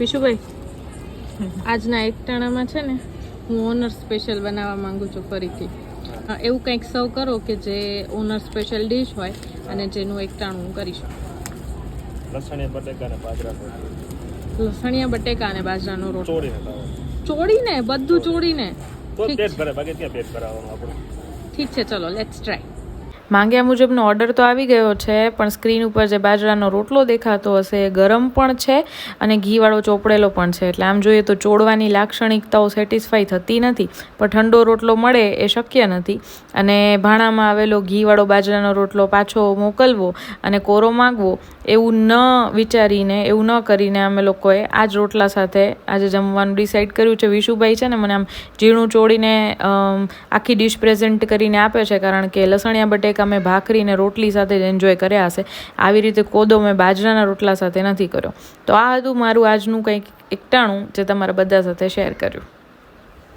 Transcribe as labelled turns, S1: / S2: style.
S1: વિશુભાઈ આજના એકટાણામાં છે ને હું ઓનર સ્પેશિયલ બનાવવા માંગુ છું ફરીથી. એવું કંઈક સર્વ કરો કે જે ઓનર સ્પેશિયલ ડીશ હોય અને જેનું એકટાણું હું કરી શકું.
S2: લસણીયા બટેકા ને બાજરા
S1: લસણિયા બટેકા અને બાજરાનો રોટલો.
S2: ચોળીને
S1: બધું ચોળીને?
S2: તો
S1: ઠીક
S2: પેટ
S1: છે.
S2: ભરે બાકી ક્યાં પેટ ભરાવાનું આપણું?
S1: ઠીક છે ચલો લેટ્સ ટ્રાય માંગ્યા મુજબનો ઓર્ડર તો આવી ગયો છે, પણ સ્ક્રીન ઉપર જે બાજરાનો રોટલો દેખાતો હશે એ ગરમ પણ છે અને ઘીવાળો ચોપડેલો પણ છે. એટલે આમ જોઈએ તો ચોળવાની લાક્ષણિકતાઓ સેટિસ્ફાઈ થતી નથી, પણ ઠંડો રોટલો મળે એ શક્ય નથી. અને ભાણામાં આવેલો ઘીવાળો બાજરાનો રોટલો પાછો મોકલવો અને કોરો માગવો, એવું ન વિચારીને, એવું ન કરીને અમે લોકોએ આ જ રોટલા સાથે આજે જમવાનું ડિસાઈડ કર્યું છે. વિશુભાઈ છે ને મને આમ ઝીણું ચોળીને આખી ડિશ પ્રેઝન્ટ કરીને આપે છે, કારણ કે લસણિયા બટેકા મેં ભાખરી ને રોટલી સાથે જ એન્જોય કર્યા હશે. આવી રીતે કોદો મેં બાજરાના રોટલા સાથે નથી કર્યો. તો આ હતું મારું આજનું કંઈક એકટાણું જે તમારા બધા સાથે શેર કર્યું.